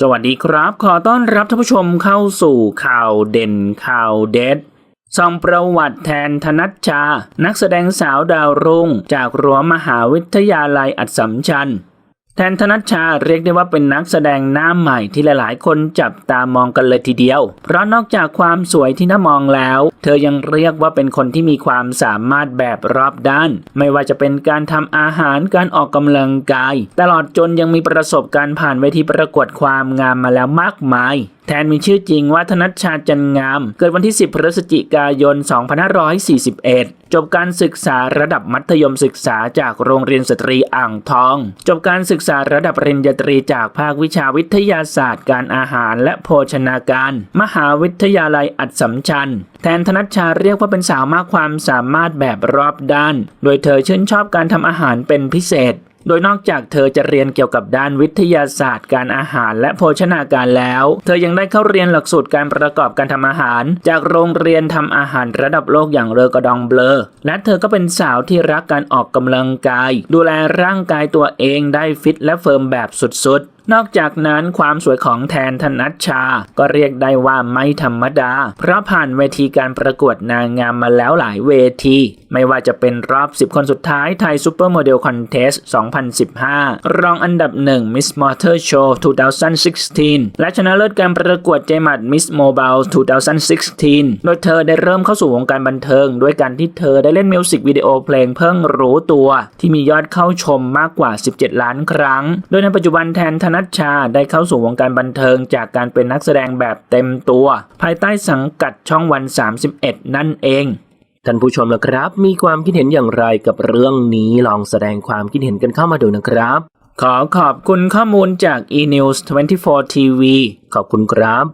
สวัสดีครับ ขอต้อนรับท่านผู้ชมเข้าสู่ข่าวเด่นข่าวเด็ดส่องประวัติแทนธนัชชา นักแสดงสาวดาวรุ่ง จากรั้วมหาวิทยาลัยอัดสัมชัญ แทนธนัชชาเรียกได้ว่าเป็นนักแสดงหน้าใหม่ที่หลายๆ คนจับตามองกันเลยทีเดียว เพราะนอกจากความสวยที่น่ามองแล้ว เธอยังเรียกว่าเป็นคนที่มีความสามารถแบบรอบด้าน ไม่ว่าจะเป็นการทำอาหารการออกกำลังกาย ตลอดจนยังมีประสบการณ์ผ่านเวทีประกวดความงามมาแล้วมากมาย แทนมีชื่อจริงว่าธนัชชาจันงาม เกิดวันที่ 10 พฤศจิกายน 2541 จบการศึกษาระดับมัธยมศึกษาจากโรงเรียนสตรีอ่างทอง จบการศึกษาระดับปริญญาตรีจากภาควิชาวิทยาศาสตร์ การอาหารและโภชนาการ มหาวิทยาลัยอัดสัมชัญ แทนธนัชชาเรียกว่าเป็นสาวมากความสามารถแบบรอบด้าน โดยเธอชื่นชอบการทำอาหารเป็นพิเศษ โดยนอกจากเธอจะเรียนเกี่ยวกับด้านวิทยาศาสตร์ การอาหาร และโภชนาการแล้ว เธอยังได้เข้าเรียนหลักสูตรการประกอบการทำอาหาร จากโรงเรียนทำอาหารระดับโลกอย่างเลอกระดองเบลอ และเธอก็เป็นสาวที่รักการออกกำลังกาย ดูแลร่างกายตัวเองได้ฟิตและเฟิร์มแบบสุดๆ นอกจากนั้นความสวยของแทนธนัชชา ก็เรียกได้ว่าไม่ธรรมดา เพราะผ่านเวทีการประกวดนางงามมาแล้วหลายเวที ไม่ว่าจะเป็นรอบ 10 คนสุดท้ายไทยซูเปอร์โมเดลคอนเทส 2015 รองอันดับ 1 Miss Motor Show 2016 และชนะเลิศการประกวดเจมัด Miss Mobile 2016 โดยเธอได้เริ่มเข้าสู่วงการบันเทิง ด้วยการที่เธอได้เล่นมิวสิกวิดีโอเพลงเพิ่งรู้ตัว ที่มียอดเข้าชมมากกว่า 17 ล้านครั้ง โดยในปัจจุบันแทนธนนัชชาได้เข้าสู่วงการบันเทิงจากการเป็นนักแสดงแบบเต็มตัว ภายใต้สังกัดช่องวัน 31 นั่นเองท่านผู้ชมละครับ มีความคิดเห็นอย่างไรกับเรื่องนี้ลองแสดงความคิดเห็นกันเข้ามาดูนะครับ ขอขอบคุณข้อมูลจาก eNews 24 TV ขอบคุณครับ